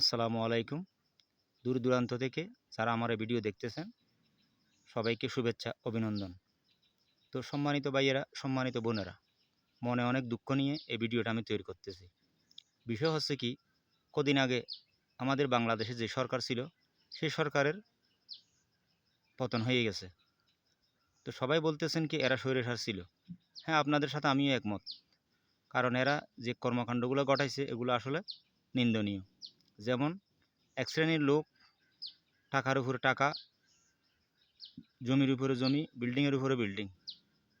আসসালামু আলাইকুম। দূর দূরান্ত থেকে যারা আমার ভিডিও দেখতেছেন, সবাইকে শুভেচ্ছা, অভিনন্দন। তো সম্মানিত ভাইয়েরা, সম্মানিত বোনেরা, মনে অনেক দুঃখ নিয়ে এই ভিডিওটা আমি তৈরি করতেছি। বিষয় হচ্ছে কি, কদিন আগে আমাদের বাংলাদেশে যে সরকার ছিল সেই সরকারের পতন হয়ে গেছে। তো সবাই বলতেছেন কি, এরা স্বৈরাচার ছিল। হ্যাঁ আপনাদের সাথে আমিও একমত। কারণ এরা যে কর্মকাণ্ডগুলো ঘটাইছে, এগুলো আসলে নিন্দনীয়। যেমন, এক শ্রেণির লোক টাকার উপরে টাকা, জমির উপরে জমি, বিল্ডিংয়ের উপরে বিল্ডিং।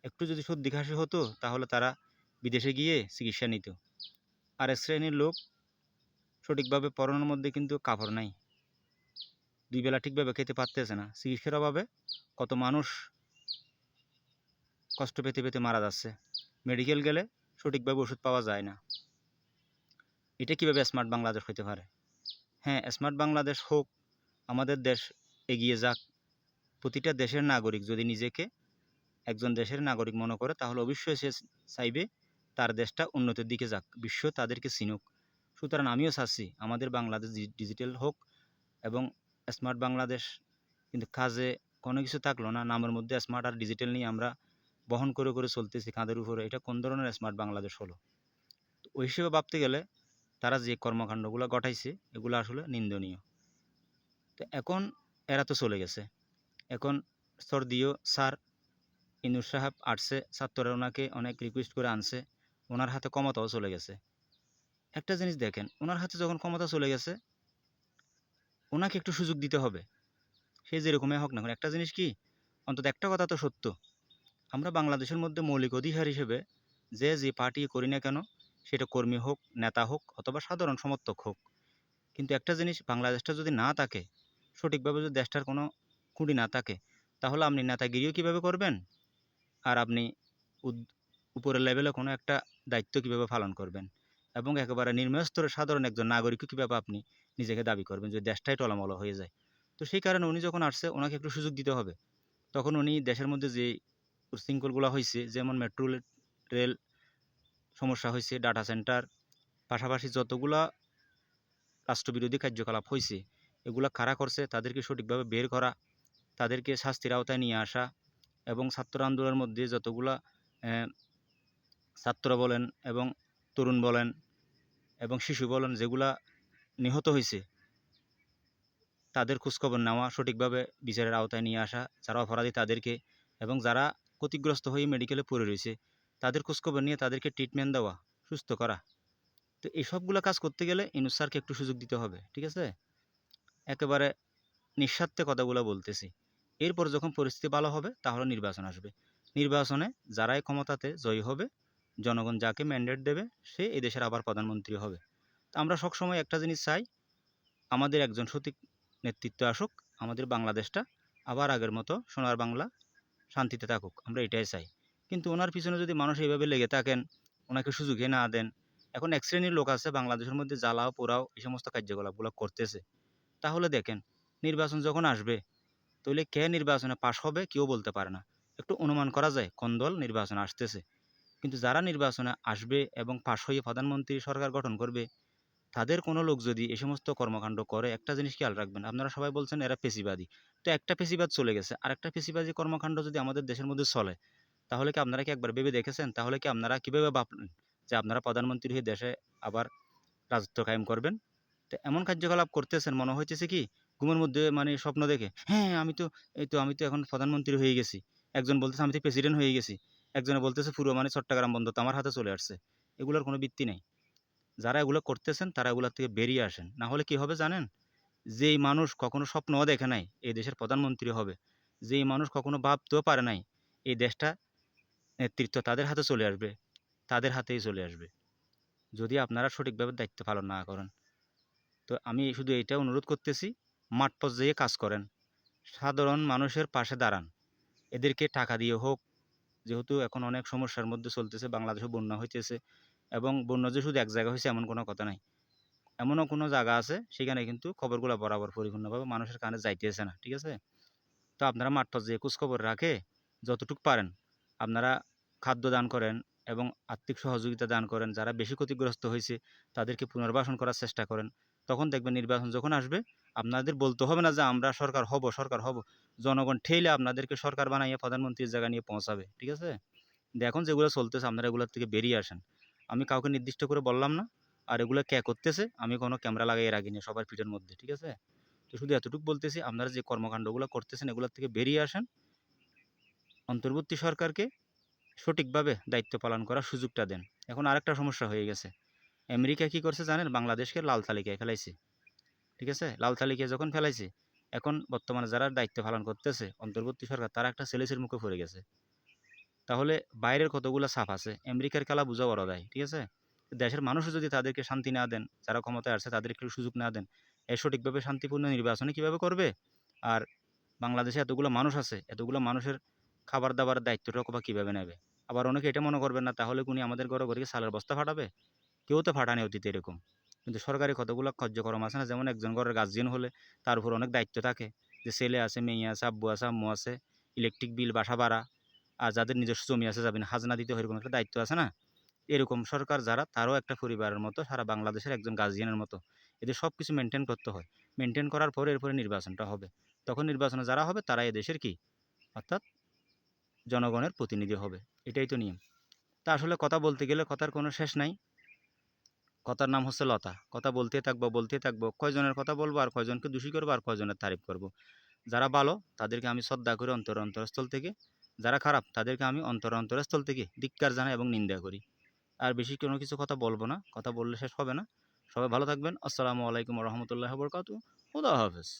একটু যদি সর্দি কাশি হতো, তাহলে তারা বিদেশে গিয়ে চিকিৎসা নিত। আর এক শ্রেণির লোক সঠিকভাবে পড়ানোর মধ্যে কিন্তু কাপড় নাই। দুই বেলা ঠিকভাবে খেতে পারতেছে না। চিকিৎসার অভাবে কত মানুষ কষ্ট পেতে পেতে মারা যাচ্ছে। মেডিকেল গেলে সঠিকভাবে ওষুধ পাওয়া যায় না। এটা কীভাবে স্মার্ট বাংলাদেশ হতে পারে? হ্যাঁ স্মার্ট বাংলাদেশ হোক, আমাদের দেশ এগিয়ে যাক। প্রতিটা দেশের নাগরিক যদি নিজেকে একজন দেশের নাগরিক মনে করে, তাহলে অবশ্যই সে চাইবে তার দেশটা উন্নতির দিকে যাক, বিশ্ব তাদেরকে চিনুক। সুতরাং আমিও চাচ্ছি আমাদের বাংলাদেশ ডিজিটাল হোক এবং স্মার্ট বাংলাদেশ কিন্তু কাজে কোনো কিছু থাকল না, নামের মধ্যে স্মার্ট আর ডিজিটাল নিয়ে আমরা বহন করে করে চলতেছি কাঁধের উপরে। এটা কোন ধরনের স্মার্ট বাংলাদেশ হলো? ওই হিসেবে ভাবতে গেলে তারা যে কর্মকাণ্ডগুলো ঘটাইছে, এগুলো আসলে নিন্দনীয়। তো এখন এরা তো চলে গেছে। এখন সর্দিও স্যার ইনুর সাহেব আসছে, ছাত্ররা ওনাকে অনেক রিকোয়েস্ট করে আনছে, ওনার হাতে ক্ষমতাও চলে গেছে। একটা জিনিস দেখেন, ওনার হাতে যখন ক্ষমতা চলে গেছে, ওনাকে একটু সুযোগ দিতে হবে। সে যেরকমই হোক না একটা জিনিস কি, অন্তত একটা কথা তো সত্য। আমরা বাংলাদেশের মধ্যে মৌলিক অধিকার হিসেবে যে যে পার্টি করি না কেন সেটা কর্মী হোক, নেতা হোক অথবা সাধারণ সমর্থক হোক। কিন্তু একটা জিনিস বাংলাদেশটা যদি না থাকে, সঠিকভাবে যদি দেশটার কোনো খুঁটি না থাকে, তাহলে আপনি নেতাগিরিও কীভাবে করবেন? আর আপনি উপরের লেভেলে কোনো একটা দায়িত্ব কীভাবে পালন করবেন? এবং একেবারে নিম্ন স্তরের সাধারণ একজন নাগরিকও কীভাবে আপনি নিজেকে দাবি করবেন যদি দেশটাই টলামল হয়ে যায়? তো সেই কারণে উনি যখন আসছে, ওনাকে একটু সুযোগ দিতে হবে। তখন উনি দেশের মধ্যে যে উশৃঙ্খলগুলো হয়েছে যেমন মেট্রো রেল সমস্যা হয়েছে ডাটা সেন্টার পাশাপাশি যতগুলা রাষ্ট্রবিরোধী কার্যকলাপ হয়েছে এগুলা কারা করছে, তাদেরকে সঠিকভাবে বের করা, তাদেরকে শাস্তির আওতায় নিয়ে আসা এবং ছাত্র আন্দোলনের মধ্যে যতগুলা ছাত্র বলেন এবং তরুণ বলেন এবং শিশু বলেন যেগুলা নিহত হয়েছে তাদের খোঁজখবর নেওয়া, সঠিকভাবে বিচারের আওতায় নিয়ে আসা, যারা অপরাধী তাদেরকে এবং যারা ক্ষতিগ্রস্ত হয়ে মেডিকেলে পড়ে রয়েছে তাদের খোঁজখবর নিয়ে তাদেরকে ট্রিটমেন্ট দেওয়া, সুস্থ করা। তো এই সবগুলো কাজ করতে গেলে ইনুস স্যারকে একটু সুযোগ দিতে হবে, ঠিক আছে? একেবারে নিঃস্বার্থে কথাগুলো বলতেছি। এরপর যখন পরিস্থিতি ভালো হবে, তাহলে নির্বাচন আসবে। নির্বাচনে যারাই ক্ষমতাতে জয়ী হবে, জনগণ যাকে ম্যান্ডেট দেবে, সে এই দেশের আবার প্রধানমন্ত্রী হবে। তো আমরা সবসময় একটা জিনিস চাই, আমাদের একজন সঠিক নেতৃত্ব আসুক, আমাদের বাংলাদেশটা আবার আগের মতো সোনার বাংলা শান্তিতে থাকুক, আমরা এটাই চাই। কিন্তু ওনার পিছনে যদি মানুষ এইভাবে লেগে থাকেন ওনাকে সুযোগে না দেন, এখন এক শ্রেণির লোক আছে বাংলাদেশের মধ্যে জ্বালাও, পোড়াও, এই সমস্ত কার্যকলাপগুলো করতেছে। তাহলে দেখেন, নির্বাচন যখন আসবে, তাহলে কে নির্বাচনে পাশ হবে কেউ বলতে পারে না। একটু অনুমান করা যায়, কোন দল নির্বাচনে আসতেছে? কিন্তু যারা নির্বাচনে আসবে এবং পাশ হয়ে প্রধানমন্ত্রী সরকার গঠন করবে, তাদের কোনো লোক যদি এই সমস্ত কর্মকাণ্ড করে, একটা জিনিস খেয়াল রাখবেন, আপনারা সবাই বলছেন এরা পেশিবাদী। তো একটা পেশিবাদ চলে গেছে আর একটা পেশিবাদী কর্মকাণ্ড যদি আমাদের দেশের মধ্যে চলে তাহলে কি আপনারা কি একবার ভেবে দেখেছেন? তাহলে কি আপনারা কীভাবে ভাবলেন যে আপনারা প্রধানমন্ত্রী হয়ে দেশে আবার রাজত্ব কায়েম করবেন? তো এমন কার্যকলাপ করতেছেন, মনে হইতেছে কি, ঘুমের মধ্যে মানে স্বপ্ন দেখে হ্যাঁ আমি তো, এই তো আমি তো এখন প্রধানমন্ত্রী হয়ে গেছি। একজন বলতেছে, আমি তো প্রেসিডেন্ট হয়ে গেছি। একজনে বলতেছে, পুরো মানে চট্টগ্রাম বন্ধ তো আমার হাতে চলে আসছে। এগুলোর কোনো ভিত্তি নেই। যারা এগুলো করতেছেন, তারা এগুলোর থেকে বেরিয়ে আসেন। না হলে কি হবে জানেন? যেই মানুষ কখনো স্বপ্নও দেখে নাই, এই দেশের প্রধানমন্ত্রী হবে। যেই মানুষ কখনো ভাবতেও পারে নাই, এই দেশটা নেতৃত্ব তাদের হাতে চলে আসবে, তাদের হাতেই চলে আসবে। যদি আপনারা সঠিকভাবে দায়িত্ব পালন না করেন। তো আমি শুধু এটা অনুরোধ করতেছি, মাঠ পর্যায়ে কাজ করেন। সাধারণ মানুষের পাশে দাঁড়ান। এদেরকে টাকা দিয়ে হোক, যেহেতু এখন অনেক সমস্যার মধ্যে চলতেছে, বাংলাদেশে বন্যা হইতেছে এবং বন্যা যে শুধু এক জায়গা হয়েছে এমন কোনো কথা নাই। এমনও কোনো জায়গা আছে, সেখানে কিন্তু খবরগুলো বরাবর পরিপূর্ণভাবে মানুষের কানে যাইতেছে না, ঠিক আছে? তো আপনারা মাঠ পর্যায়ে খোঁজখবর রাখে, যতটুকু পারেন। আপনারা খাদ্য দান করেন এবং আর্থিক সহযোগিতা দান করেন, যারা বেশি ক্ষতিগ্রস্ত হয়েছে, তাদেরকে পুনর্বাসন করার চেষ্টা করেন। তখন দেখবেন নির্বাচন যখন আসবে, আপনাদের বলতে হবে না যে আমরা সরকার হব সরকার হব। জনগণ ঠেলে আপনাদেরকে সরকার বানাইয়ে প্রধানমন্ত্রীর জায়গা নিয়ে পৌঁছাবে, ঠিক আছে? এখন যেগুলো চলতেছে, আপনারা এগুলোর থেকে বেরিয়ে আসেন। আমি কাউকে নির্দিষ্ট করে বললাম না, আর এগুলো কে করতেছে, আমি কোনো ক্যামেরা লাগাইয়ে রাখিনি সবার পিঠের মধ্যে, ঠিক আছে? তো শুধু এতটুকু বলতেছি, আপনারা যে কর্মকাণ্ডগুলো করতেছেন, এগুলোর থেকে বেরিয়ে আসেন। অন্তর্বর্তী সরকারকে সঠিকভাবে দায়িত্ব পালন করার সুযোগটা দেন। এখন আরেকটা সমস্যা হয়ে গেছে। আমেরিকা কি করছে জানেন? বাংলাদেশকে লাল তালিকায় ফেলাইছে। ঠিক আছে? লাল তালিকায় যখন ফেলাইছে, এখন বর্তমানে যারা দায়িত্ব পালন করতেছে, অন্তর্বর্তী সরকার, তারা একটা সেলেসের মুখে পড়ে গেছে। তাহলে বাইরের কতগুলো সাফ আছে? আমেরিকার খেলা বুঝা বড় দেয়, ঠিক আছে? দেশের মানুষও যদি তাদেরকে শান্তি না দেন, যারা ক্ষমতায় আসছে তাদেরকে সুযোগ না দেন, এ সঠিকভাবে শান্তিপূর্ণ নির্বাচনে কীভাবে করবে? আর বাংলাদেশে এতগুলো মানুষ আছে, এতগুলো মানুষের খাবার দাবারের দায়িত্বটা বা কীভাবে নেবে? আবার অনেকে এটা মনে করবেন না, তাহলে কোনি আমাদের ঘরে ঘরে সালের বস্তা ফাটাবে? কেউ তো ফাটানি অতীতে এরকম। কিন্তু সরকারি কতগুলো কার্যক্রম আছে না, যেমন একজন ঘরের গার্জিয়ান হলে তার উপর অনেক দায়িত্ব থাকে। যে ছেলে আছে, মেয়ে আছে, আব্বু আছে, আম্মু আছে ইলেকট্রিক বিল বাসা ভাড়া, আর যাদের নিজস্ব জমি আছে, যাবেন হাজনা দিতে এরকম একটা দায়িত্ব আছে না? এরকম সরকার যারা, তারও একটা পরিবারের মতো, সারা বাংলাদেশের একজন গার্জিয়ানের মতো। এদের সব কিছু মেনটেন করতে হয়। মেনটেন করার পরে এরপরে নির্বাচনটা হবে। তখন নির্বাচনে যারা হবে, তারা এদেশের কি? অর্থাৎ জনগণের প্রতিনিধি হবে। এটাই তো নিয়ম। তা আসলে কথা বলতে গেলে কথার কোনো শেষ নাই। কথার নাম হচ্ছে লতা। কথা বলতে থাকব বলতে থাকব, কয়জনের কথা বলব আর কয়জনকে দোষী করব আর কয়জনের তারিফ করব। যারা ভালো, তাদেরকে আমি শ্রদ্ধা করি অন্তর অন্তরস্থল থেকে। যারা খারাপ, তাদেরকে আমি অন্তর অন্তরস্থল থেকে ধিক্কার জানাই এবং নিন্দা করি। আর বেশি কোনো কিছু কথা বলব না। কথা বললে শেষ হবে না। সবাই ভালো থাকবেন। আসসালামু আলাইকুম রহমতুল্লাহ বরকাতু খুদা হাফেজ।